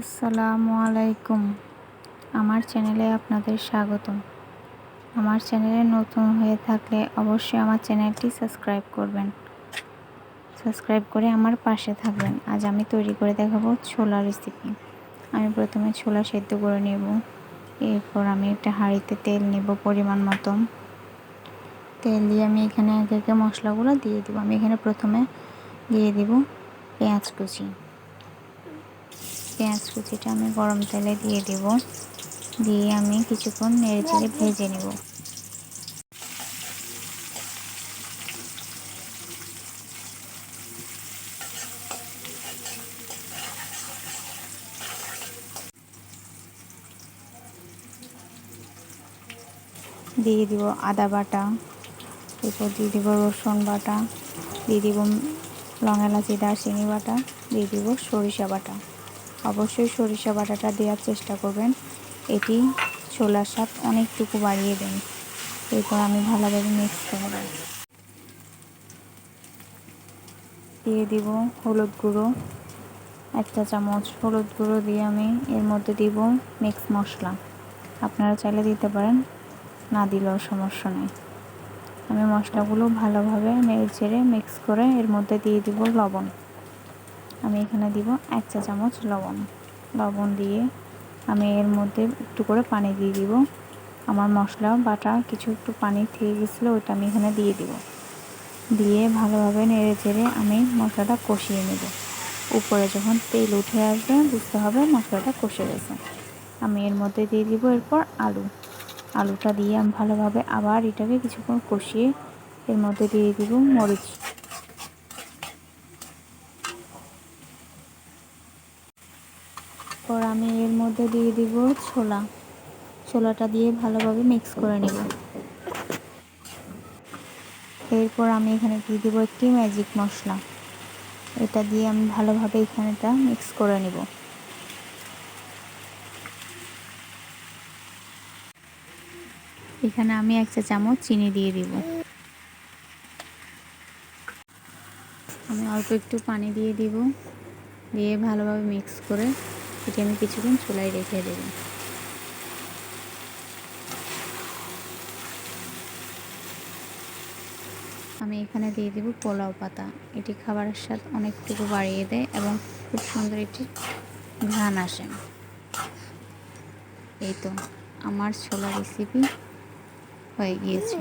আসসালামু আলাইকুম। আমার চ্যানেলে আপনাদের স্বাগতম। আমার চ্যানেলে নতুন হয়ে থাকলে অবশ্যই আমার চ্যানেলটি সাবস্ক্রাইব করবেন। সাবস্ক্রাইব করে আমার পাশে থাকবেন। আজ আমি তৈরি করে দেখাবো ছোলা রেসিপি আমি প্রথমে ছোলা সেদ্ধ করে নেব। এরপর আমি একটা হাঁড়িতে তেল নেব পরিমাণ মতো। তেল দিয়ে আমি এখানে একে একে মশলাগুলো দিয়ে দেবো। আমি এখানে প্রথমে দিয়ে দিব পেঁয়াজ কুচি। পেঁয়াজ কুচিটা আমি গরম তেলে দিয়ে দেব। দিয়ে আমি কিছুক্ষণ নেড়ে চেড়ে ভেজে নেব। দিয়ে দিব আদা বাটা, এরপর দিয়ে দিব রসুন বাটা, দিয়ে দিব লং এলাচি দারচিনি বাটা, দিয়ে দিব সরিষা বাটা। অবশ্যই সরিষা বাটাটা দেওয়ার চেষ্টা করবেন। এটি ছোলার স্বাদ অনেকটুকু বাড়িয়ে দেন এরপর আমি ভালোভাবে মিক্স করব দিয়ে দিব হলুদ গুঁড়ো, একটা চামচ হলুদ গুঁড়ো দিয়ে আমি এর মধ্যে দিব মিক্স মশলা। আপনারা চাইলে দিতে পারেন, না দিলেও সমস্যা নেই। আমি মশলাগুলো ভালোভাবে নেড়ে চেড়ে মিক্স করে এর মধ্যে দিয়ে দিব লবণ। আমি এখানে দিব এক চা চামচ লবণ। লবণ দিয়ে আমি এর মধ্যে একটু করে পানি দিয়ে দিব। আমার মশলা, বাটা কিছু একটু পানি থেকে গেছিল, ওইটা আমি এখানে দিয়ে দিব। দিয়ে ভালোভাবে নেড়ে চেড়ে আমি মশলাটা কষিয়ে নেব। উপরে যখন তেল উঠে আসবে, বুঝতে হবে মশলাটা কষে গেছে। আমি এর মধ্যে দিয়ে দিব এরপর আলু। আলুটা দিয়ে আমি ভালোভাবে আবার এটাকে কিছুক্ষণ কষিয়ে এর মধ্যে দিয়ে দিব মরিচ। পর আমি এর মধ্যে দিয়ে দিব ছোলা। ছোলাটা দিয়ে ভালোভাবে মিক্স করে নেব। এরপর আমি এখানে দিয়ে দিব একটি ম্যাজিক মশলা। এটা দিয়ে আমি ভালোভাবে এখানেটা মিক্স করে নেব। এখানে আমি এক চা চামচ চিনি দিয়ে দিব। আমি অল্প একটু পানি দিয়ে দিব। দিয়ে ভালোভাবে মিক্স করে এটি আমি কিছুক্ষণ চুলায় রেখে দেব আমি এখানে দিয়ে দেব পোলাও পাতা। এটি খাবারের স্বাদ অনেকটুকু বাড়িয়ে দেয় এবং খুব সুন্দর একটি ঘ্রাণ আসে। এই তো, আমার ছোলা রেসিপি হয়ে গিয়েছে।